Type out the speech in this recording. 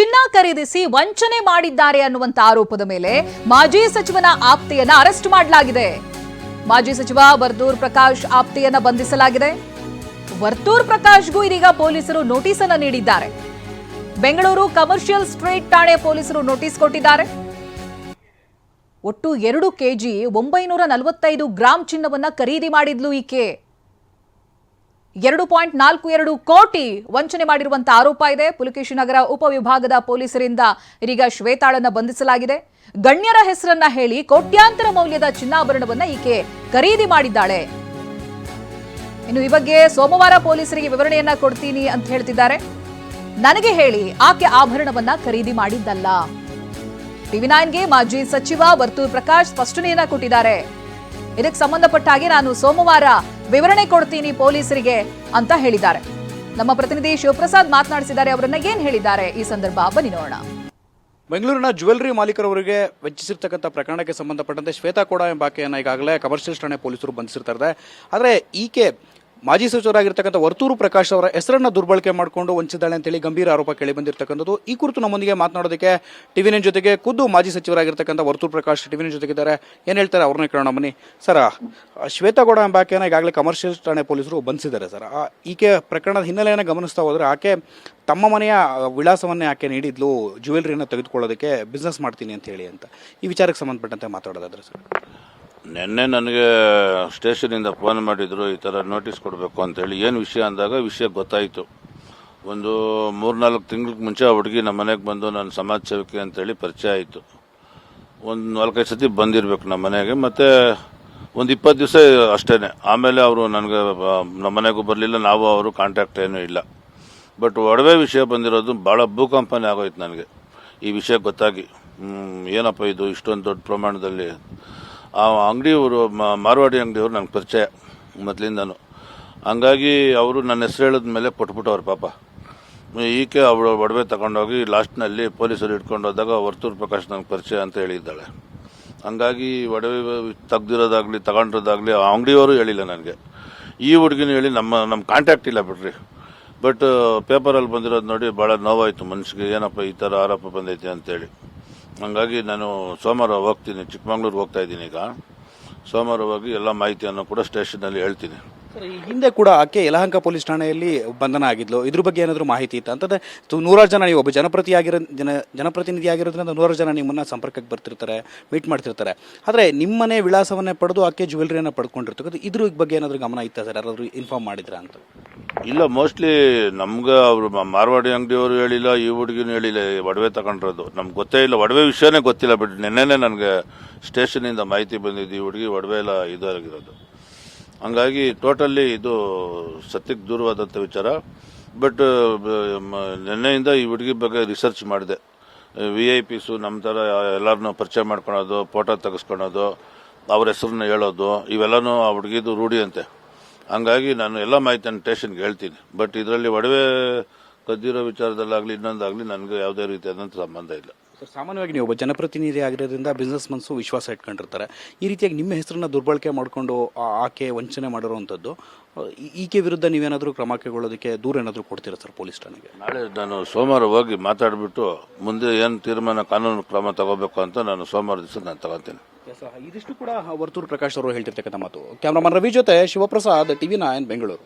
ಚಿನ್ನ ಖರೀದಿಸಿ ವಂಚನೆ ಮಾಡಿದ್ದಾರೆ ಅನ್ನುವಂತ ಆರೋಪದ ಮೇಲೆ ಮಾಜಿ ಸಚಿವನ ಆಪ್ತೆಯನ್ನ ಅರೆಸ್ಟ್ ಮಾಡಲಾಗಿದೆ. ಮಾಜಿ ಸಚಿವ ವರ್ತೂರ್ ಪ್ರಕಾಶ್ ಆಪ್ತೆಯನ್ನ ಬಂಧಿಸಲಾಗಿದೆ. ವರ್ತೂರ್ ಪ್ರಕಾಶ್ಗೂ ಇದೀಗ ಪೊಲೀಸರು ನೋಟಿಸ್ ಅನ್ನ ನೀಡಿದ್ದಾರೆ. ಬೆಂಗಳೂರು ಕಮರ್ಷಿಯಲ್ ಸ್ಟ್ರೀಟ್ ಠಾಣೆ ಪೊಲೀಸರು ನೋಟಿಸ್ ಕೊಟ್ಟಿದ್ದಾರೆ. ಒಟ್ಟು ಎರಡು ಕೆಜಿ ಒಂಬೈನೂರ ನಲವತ್ತೈದು ಗ್ರಾಂ ಚಿನ್ನವನ್ನ ಖರೀದಿ ಮಾಡಿದ್ಲು ಈಕೆ. ಎರಡು ಪಾಯಿಂಟ್ ನಾಲ್ಕು ಎರಡು ಕೋಟಿ ವಂಚನೆ ಮಾಡಿರುವಂತ ಆರೋಪ ಇದೆ. ಪುಲಕೇಶಿ ನಗರ ಉಪವಿಭಾಗದ ಪೊಲೀಸರಿಂದ ಇದೀಗ ಶ್ವೇತಾಳನ್ನ ಬಂಧಿಸಲಾಗಿದೆ. ಗಣ್ಯರ ಹೆಸರನ್ನ ಹೇಳಿ ಕೋಟ್ಯಾಂತರ ಮೌಲ್ಯದ ಚಿನ್ನಾಭರಣವನ್ನ ಈಕೆ ಖರೀದಿ ಮಾಡಿದ್ದಾಳೆ. ಇನ್ನು ಈ ಬಗ್ಗೆ ಸೋಮವಾರ ಪೊಲೀಸರಿಗೆ ವಿವರಣೆಯನ್ನ ಕೊಡ್ತೀನಿ ಅಂತ ಹೇಳ್ತಿದ್ದಾರೆ. ನನಗೆ ಹೇಳಿ ಆಕೆ ಆಭರಣವನ್ನ ಖರೀದಿ ಮಾಡಿದ್ದಲ್ಲ. ಟಿವಿ ನೈನ್ಗೆ ಮಾಜಿ ಸಚಿವ ವರ್ತೂರ್ ಪ್ರಕಾಶ್ ಸ್ಪಷ್ಟನೆಯನ್ನ ಕೊಟ್ಟಿದ್ದಾರೆ. ಇದಕ್ಕೆ ಸಂಬಂಧಪಟ್ಟ ಹಾಗೆ ನಾನು ಸೋಮವಾರ ವಿವರಣೆ ಕೊಡ್ತೀನಿ ಪೊಲೀಸರಿಗೆ ಅಂತ ಹೇಳಿದ್ದಾರೆ. ನಮ್ಮ ಪ್ರತಿನಿಧಿ ಶಿವಪ್ರಸಾದ್ ಮಾತನಾಡಿಸಿದ್ದಾರೆ, ಅವರನ್ನ ಏನ್ ಹೇಳಿದ್ದಾರೆ ಈ ಸಂದರ್ಭ? ಬನ್ನಿ ನೋಡೋಣ. ಬೆಂಗಳೂರಿನ ಜ್ಯುವೆಲ್ಲರಿ ಮಾಲೀಕರವರಿಗೆ ವೆಚ್ಚಿಸಿರ್ತಕ್ಕಂಥ ಪ್ರಕರಣಕ್ಕೆ ಸಂಬಂಧಪಟ್ಟಂತೆ ಶ್ವೇತಾ ಕೋಡ ಎಂಬ ಆಕೆಯನ್ನು ಈಗಾಗಲೇ ಕಮರ್ಷಿಯಲ್ ಠಾಣೆ ಪೊಲೀಸರು ಬಂಧಿಸಿರ್ತಾರೆ ಆದರೆ ಈಕೆ ಮಾಜಿ ಸಚಿವರಾಗಿರ್ತಕ್ಕಂಥ ವರ್ತೂರು ಪ್ರಕಾಶ್ ಅವರ ಹೆಸರನ್ನ ದುರ್ಬಳಕೆ ಮಾಡಿಕೊಂಡು ವಂಚಿಸಿದ್ದಾಳೆ ಅಂತೇಳಿ ಗಂಭೀರ ಆರೋಪ ಕೇಳಿ ಬಂದಿರತಕ್ಕಂಥದ್ದು. ಈ ಕುರಿತು ನಮ್ಮೊಂದಿಗೆ ಮಾತನಾಡೋದಕ್ಕೆ ಟಿವಿ ವಿನ ಜೊತೆಗೆ ಖುದ್ದು ಮಾಜಿ ಸಚಿವರಾಗಿರ್ತಕ್ಕಂಥ ವರ್ತೂರು ಪ್ರಕಾಶ್ ಟಿವಿ ವಿನ ಜೊತೆಗಿದ್ದಾರೆ. ಏನು ಹೇಳ್ತಾರೆ ಅವ್ರನ್ನ ಕೇಳೋಣ ಬನ್ನಿ. ಸರ್ ಶ್ವೇತಗೌಡ ಶ್ವೇತಾ ಗೌಡ ಎಂಬ ಆಕೆಯನ್ನು ಈಗಾಗಲೇ ಕಮರ್ಷಿಯಲ್ ಠಾಣೆ ಪೊಲೀಸರು ಬಂಧಿಸಿದ್ದಾರೆ ಸರ್. ಈಕೆ ಪ್ರಕರಣದ ಹಿನ್ನೆಲೆಯನ್ನು ಗಮನಿಸ್ತಾ ಹೋದರೆ ಆಕೆ ತಮ್ಮ ಮನೆಯ ವಿಳಾಸವನ್ನೇ ಆಕೆ ನೀಡಿದ್ಲು. ಜ್ಯುವೆಲ್ರಿಯನ್ನು ತೆಗೆದುಕೊಳ್ಳೋದಕ್ಕೆ ಬಿಸ್ನೆಸ್ ಮಾಡ್ತೀನಿ ಅಂತ ಹೇಳಿ ಅಂತ. ಈ ವಿಚಾರಕ್ಕೆ ಸಂಬಂಧಪಟ್ಟಂತೆ ಮಾತಾಡೋದಾದ್ರೆ ಸರ್. ನಿನ್ನೆ ನನಗೆ ಸ್ಟೇಷನಿಂದ ಫೋನ್ ಮಾಡಿದ್ರು ಈ ಥರ ನೋಟಿಸ್ ಕೊಡಬೇಕು ಅಂತೇಳಿ. ಏನು ವಿಷಯ ಅಂದಾಗ ವಿಷಯ ಗೊತ್ತಾಯಿತು. ಒಂದು ಮೂರ್ನಾಲ್ಕು ತಿಂಗ್ಳಿಗೆ ಮುಂಚೆ ಆ ಹುಡುಗಿ ನಮ್ಮ ಮನೆಗೆ ಬಂದು ನಾನು ಸಮಾಜ ಸೇವಕಿ ಅಂತೇಳಿ ಪರಿಚಯ ಆಯಿತು. ಒಂದು ನಾಲ್ಕೈದು ಸತಿ ಬಂದಿರಬೇಕು ನಮ್ಮ ಮನೆಗೆ, ಮತ್ತು ಒಂದು ಇಪ್ಪತ್ತು ದಿವಸ ಅಷ್ಟೇ ಆಮೇಲೆ ಅವರು ನನಗೆ, ನಮ್ಮ ಮನೆಗೂ ಬರಲಿಲ್ಲ, ನಾವು ಅವರು ಕಾಂಟ್ಯಾಕ್ಟ್ ಏನೂ ಇಲ್ಲ. ಬಟ್ ಒಡವೆ ವಿಷಯ ಬಂದಿರೋದು ಭಾಳ ಭೂಕಂಪನೆ ಆಗೋಯ್ತು ನನಗೆ. ಈ ವಿಷಯ ಗೊತ್ತಾಗಿ. ಏನಪ್ಪ ಇದು ಇಷ್ಟೊಂದು ದೊಡ್ಡ ಪ್ರಮಾಣದಲ್ಲಿ? ಆ ಅಂಗಡಿಯವರು ಮಾರ್ವಾಡಿ ಅಂಗಡಿಯವರು ನನಗೆ ಪರಿಚಯ ಮೊದಲಿಂದನು. ಹಂಗಾಗಿ ಅವರು ನನ್ನ ಹೆಸರು ಹೇಳಿದ ಮೇಲೆ ಕೊಟ್ಬಿಟ್ಟವ್ರು ಪಾಪ. ಈಕೆ ಅವಳು ಒಡವೆ ತಗೊಂಡೋಗಿ ಲಾಸ್ಟ್ನಲ್ಲಿ ಪೊಲೀಸರು ಹಿಡ್ಕೊಂಡು ಹೋದಾಗ ವರ್ತೂರು ಪ್ರಕಾಶ್ ನನಗೆ ಪರಿಚಯ ಅಂತ ಹೇಳಿದ್ದಾಳೆ. ಹಂಗಾಗಿ ಒಡವೆ ತೆಗ್ದಿರೋದಾಗಲಿ, ತಗೊಂಡಿರೋದಾಗಲಿ ಆ ಅಂಗಡಿಯವರು ಹೇಳಿಲ್ಲ ನನಗೆ. ಈ ಹುಡುಗಿನೂ ಹೇಳಿ ನಮ್ಮ ನಮ್ಮ ಕಾಂಟ್ಯಾಕ್ಟ್ ಇಲ್ಲ ಬಿಡ್ರಿ. ಬಟ್ ಪೇಪರಲ್ಲಿ ಬಂದಿರೋದು ನೋಡಿ ಭಾಳ ನೋವಾಯಿತು ಮನುಷ್ಯ ಏನಪ್ಪ ಈ ಥರ ಆರೋಪ ಬಂದೈತೆ ಅಂತೇಳಿ. ಹಂಗಾಗಿ ನಾನು ಸೋಮವಾರ ಹೋಗ್ತೀನಿ ಚಿಕ್ಕಮಗಳೂರು ಹೋಗ್ತಾ ಇದ್ದೀನಿ ಈಗ. ಸೋಮವಾರ ಹೋಗಿ ಎಲ್ಲ ಮಾಹಿತಿಯನ್ನು ಕೂಡ ಸ್ಟೇಷನ್ನಲ್ಲಿ ಹೇಳ್ತೀನಿ. ಹಿಂದೆ ಕೂಡ ಆಕೆ ಯಲಹಂಕ ಪೊಲೀಸ್ ಠಾಣೆಯಲ್ಲಿ ಬಂಧನ ಆಗಿದ್ಲು. ಇದ್ರ ಬಗ್ಗೆ ಏನಾದರೂ ಮಾಹಿತಿ ಇತ್ತು? ಅಂತಂದ್ರೆ ನೂರಾರು ಜನ ನೀವು ಒಬ್ಬ ಜನಪ್ರತಿ ಆಗಿರೋ, ಜನ, ಜನಪ್ರತಿನಿಧಿ ಆಗಿರೋದ್ರಿಂದ ನೂರಾರು ಜನ ನಿಮ್ಮನ್ನ ಸಂಪರ್ಕಕ್ಕೆ ಬರ್ತಿರ್ತಾರೆ ಮೀಟ್ ಮಾಡ್ತಿರ್ತಾರೆ. ಆದರೆ ನಿಮ್ಮನೆ ವಿಳಾಸವನ್ನೇ ಪಡೆದು ಆಕೆ ಜ್ಯುವೆಲ್ರಿಯನ್ನು ಪಡ್ಕೊಂಡಿರ್ತಕ್ಕಂಥ ಇದ್ರ ಬಗ್ಗೆ ಏನಾದರೂ ಗಮನ ಇತ್ತಾ ಸರ್? ಯಾರಾದರೂ ಇನ್ಫಾರ್ಮ್ ಮಾಡಿದ್ರಾ ಅಂತ? ಇಲ್ಲ ಮೋಸ್ಟ್ಲಿ ನಮ್ಗೆ ಅವರು ಮಾರ್ವಾಡಿ ಅಂಗಡಿಯವರು ಹೇಳಿಲ್ಲ, ಈ ಹುಡುಗಿನೂ ಹೇಳಿಲ್ಲ ಒಡವೆ ತಗೊಂಡಿರೋದು. ನಮ್ಗೆ ಗೊತ್ತೇ ಇಲ್ಲ, ಒಡವೆ ವಿಷಯನೇ ಗೊತ್ತಿಲ್ಲ ಬಿಟ್ಟು ನಿನ್ನೆನೆ ನನಗೆ ಸ್ಟೇಷನಿಂದ ಮಾಹಿತಿ ಬಂದಿದ್ದು, ಈ ಹುಡುಗಿ ಒಡವೆ ಎಲ್ಲ ಇದಾಗಿರೋದು. ಹಂಗಾಗಿ ಟೋಟಲಿ ಇದು ಸತ್ಯಕ್ಕೆ ದೂರವಾದಂಥ ವಿಚಾರ. ಬಟ್ ನಿನ್ನೆಯಿಂದ ಈ ಹುಡುಗಿ ಬಗ್ಗೆ ರಿಸರ್ಚ್ ಮಾಡಿದೆ. ವಿ ಐ ಪಿಸು ನಮ್ಮ ಥರ ಎಲ್ಲರನ್ನೂ ಪರಿಚಯ ಮಾಡ್ಕೊಳೋದು ಫೋಟೋ ತೆಗೆಸ್ಕೊಳೋದು, ಅವ್ರ ಹೆಸರನ್ನ ಹೇಳೋದು, ಇವೆಲ್ಲನೂ ಆ ಹುಡುಗಿದು ರೂಢಿ ಅಂತೆ ಹಂಗಾಗಿ ನಾನು ಎಲ್ಲ ಮಾಹಿತಿಯನ್ನು ಸ್ಟೇಷನ್ಗೆ ಹೇಳ್ತೀನಿ. ಬಟ್ ಇದರಲ್ಲಿ ಒಡವೆ ಕದ್ದಿರೋ ವಿಚಾರದಲ್ಲಾಗಲಿ ಇನ್ನೊಂದಾಗಲಿ ನನಗೆ ಯಾವುದೇ ರೀತಿಯಾದಂಥ ಸಂಬಂಧ ಇಲ್ಲ. ಸರ್ ಸಾಮಾನ್ಯವಾಗಿ ನೀವು ಒಬ್ಬ ಜನಪ್ರತಿನಿಧಿ ಆಗಿರೋದ್ರಿಂದ ಬಿಸ್ನೆಸ್ ಮನ್ಸು ವಿಶ್ವಾಸ ಇಟ್ಕೊಂಡಿರ್ತಾರೆ. ಈ ರೀತಿಯಾಗಿ ನಿಮ್ಮ ಹೆಸರನ್ನ ದುರ್ಬಳಕೆ ಮಾಡಿಕೊಂಡು ಆಕೆ ವಂಚನೆ ಮಾಡಿರುವಂಥದ್ದು ಈಕೆ ವಿರುದ್ಧ ನೀವೇನಾದರೂ ಕ್ರಮ ಕೈಗೊಳ್ಳೋದಕ್ಕೆ ದೂರ ಏನಾದರೂ ಕೊಡ್ತೀರಾ ಸರ್ ಪೊಲೀಸ್ ಠಾಣೆಗೆ? ನಾಳೆ ನಾನು ಸೋಮವಾರ ಹೋಗಿ ಮಾತಾಡಿಬಿಟ್ಟು ಮುಂದೆ ಏನು ತೀರ್ಮಾನ ಕಾನೂನು ಕ್ರಮ ತಗೋಬೇಕು ಅಂತ ನಾನು ಸೋಮವಾರ ದಿವಸ ನಾನು ತಗೋತೀನಿ. ಇದಿಷ್ಟು ಕೂಡ ವರ್ತೂರು ಪ್ರಕಾಶ್ ಅವರು ಹೇಳ್ತಿರ್ತಕ್ಕಂಥ ಮಾತು. ಕ್ಯಾಮ್ರಾಮನ್ ರವಿ ಜೊತೆ ಶಿವಪ್ರಸಾದ್ ಟಿವಿ ನೈನ್ ಬೆಂಗಳೂರು.